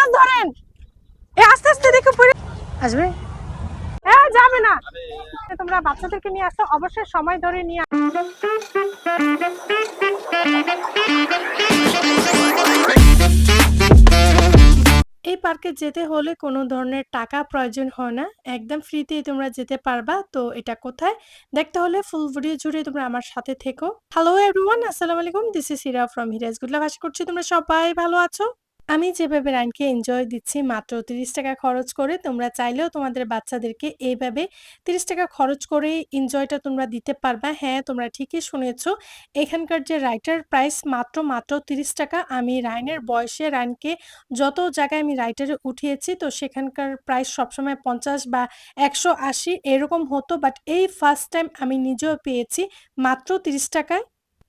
মাছ ধরেন। এ আস্তে আস্তে দেখে পড়ে আসবে? হ্যাঁ যাবে না। তোমরা বাচ্চাদেরকে নিয়ে আসো অবশ্যই সময় ধরে নিয়ে এই পার্কে যেতে হলে কোনো ধরনের টাকা প্রয়োজন হয় না। একদম ফ্রিতেই তোমরা যেতে পারবা। তো এটা কোথায়? দেখতে হলে ফুল ভিডিও জুড়ে তোমরা আমার সাথে থেকো। হ্যালো এভরিওয়ান আসসালামু আলাইকুম। This is Hira from Hira's গুডলা ভাষা করছি তোমরা সবাই ভালো আছো। আমি যেভাবে রাইনকে এনজয় দিচ্ছি মাত্র তিরিশ টাকা খরচ করে, তোমরা চাইলেও তোমাদের বাচ্চাদেরকে এইভাবে তিরিশ টাকা খরচ করে এনজয়টা তোমরা দিতে পারবা। হ্যাঁ তোমরা ঠিকই শুনেছ, এখানকার যে রাইটার প্রাইস মাত্র মাত্র তিরিশ টাকা। আমি রাইনের বয়সে রাইনকে যত জায়গায় আমি রাইটারে উঠিয়েছি, তো সেখানকার প্রাইস সবসময় পঞ্চাশ বা একশো আশি এরকম হতো বাট এই ফার্স্ট টাইম আমি নিজেও পেয়েছি মাত্র তিরিশ টাকায়।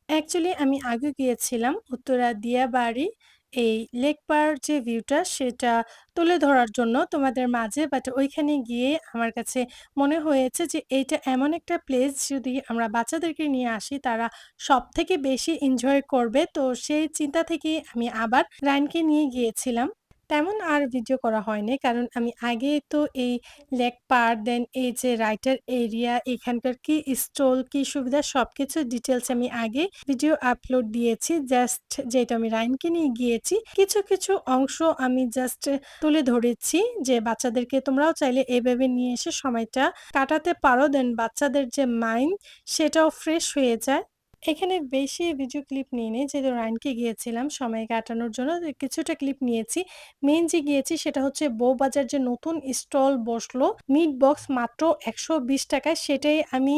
অ্যাকচুয়ালি আমি আগে গিয়েছিলাম উত্তরা দিয়াবাড়ি এই লেক পার যে ভিউটা সেটা তুলে ধরার জন্য তোমাদের মাঝে, বাট ওইখানে গিয়ে আমার কাছে মনে হয়েছে যে এইটা এমন একটা প্লেস যদি আমরা বাচ্চাদেরকে নিয়ে আসি, তারা সব থেকে বেশি এনজয় করবে। তো সেই চিন্তা থেকেই আমি আবার রাইনকে নিয়ে গিয়েছিলাম। তেমন আর ভিডিও করা হয়নি। কারণ আমি আগে তো এই লেক পার দেন এই যে রাইটার এরিয়া এখানকার কি স্টল কি সুবিধা সব কিছু ডিটেলস আমি আগে ভিডিও আপলোড দিয়েছি। জাস্ট যেটা আমি রাইনকে নিয়ে গিয়েছি, কিছু কিছু অংশ আমি জাস্ট তুলে ধরেছি যে বাচ্চাদেরকে তোমরাও চাইলে এভাবে নিয়ে এসে সময়টা কাটাতে পারো। দেন বাচ্চাদের যে মাইন্ড সেটাও ফ্রেশ হয়ে যায়। এখানে বেশি ভিডিও ক্লিপ নিয়ে নেই। যেহেতু রাইনকে গিয়েছিলাম, সময় কাটানোর জন্য কিছুটা ক্লিপ নিয়েছি। মেন যে গিয়েছি সেটা হচ্ছে বউবাজার যে নতুন স্টল বসল মিট বক্স মাত্র একশো বিশ টাকায়। সেটাই আমি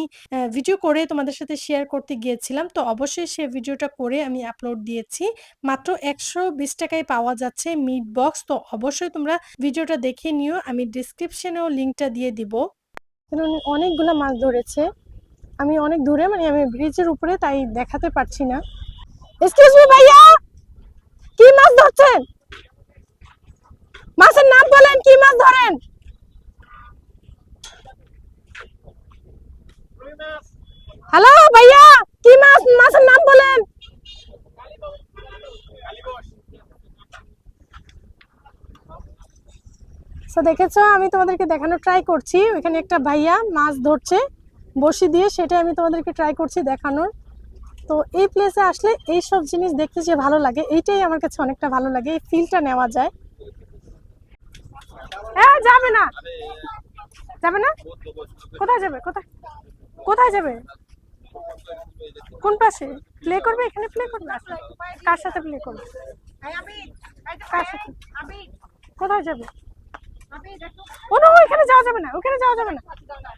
ভিডিও করে তোমাদের সাথে শেয়ার করতে গিয়েছিলাম। তো অবশ্যই সে ভিডিওটা করে আমি আপলোড দিয়েছি। মাত্র একশো বিশ টাকায় পাওয়া যাচ্ছে মিট বক্স তো অবশ্যই তোমরা ভিডিওটা দেখে নিও। আমি ডিসক্রিপশনেও লিঙ্কটা দিয়ে দিব। অনেকগুলো মাছ ধরেছে। আমি অনেক দূরে মানে আমি ব্রিজের উপরে, তাই দেখাতে পারছি না। এক্সকিউজ মি ভাইয়া! কি মাছ ধরছেন? মাছের নাম বলেন, কি মাছ ধরেন? হ্যালো ভাইয়া! কি মাছ, মাছের নাম বলেন? তো দেখেছ, আমি তোমাদেরকে দেখানোর ট্রাই করছি। ওইখানে একটা ভাইয়া মাছ ধরছে। বসি দিয়ে সেটাই আমি তোমাদেরকে ট্রাই করছি দেখানোর। তো এই প্লেসে আসলে এই সব জিনিস দেখতে যে ভালো লাগে, এইটাই আমার কাছে অনেকটা ভালো লাগে, এই ফিলটা নেওয়া যায়। হ্যাঁ যাবে না। যাবে না? কোথায় যাবে? কোথায়? কোথায় যাবে? কোন পাশে? প্লে করবে? এখানে প্লে করবে? কার সাথে প্লে করবে? কার সাথে? কোথায় যাবে? ও নো ওখানে যাওয়া যাবে না, ওখানে যাওয়া যাবে না,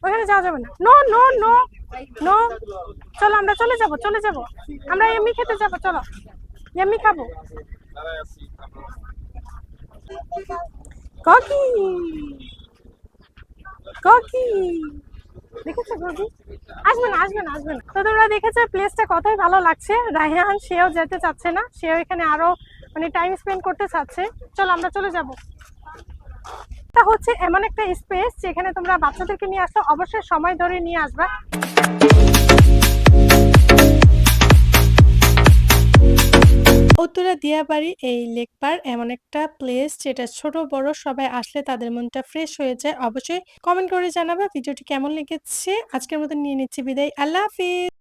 ওখানে যাওয়া যাবে না। No no no no. চলো, আমরা চলে যাব চলে যাব। আমরা এমনি খেতে যাব, চলো। এমনি খাব। ককি। ককি। দেখেছ, ককি? আসবে না আসবে না আসবে না। তো তোমরা দেখেছ প্লেসটা ভালো লাগছে। রায়হান, সেও যেতে চাচ্ছে না, সেও এখানে আরও মানে টাইম স্পেন্ড করতে চাচ্ছে। চলো, আমরা চলে যাব। হচ্ছে এমন একটা স্পেস যেখানে তোমরা বাচ্চাদেরকে নিয়ে আসো অবশ্যই সময় ধরে নিয়ে আসবা। উত্তরা দিয়াবাড়ি এই লেক পার এমন একটা প্লেস যেটা ছোট, বড়, সবাই আসলে তাদের মনটা ফ্রেশ হয়ে যায়। অবশ্যই কমেন্ট করে জানাবা ভিডিওটি কেমন লেগেছে। আজকের মতো নিয়ে নিচ্ছি বিদায়। আল্লাহ হাফিজ।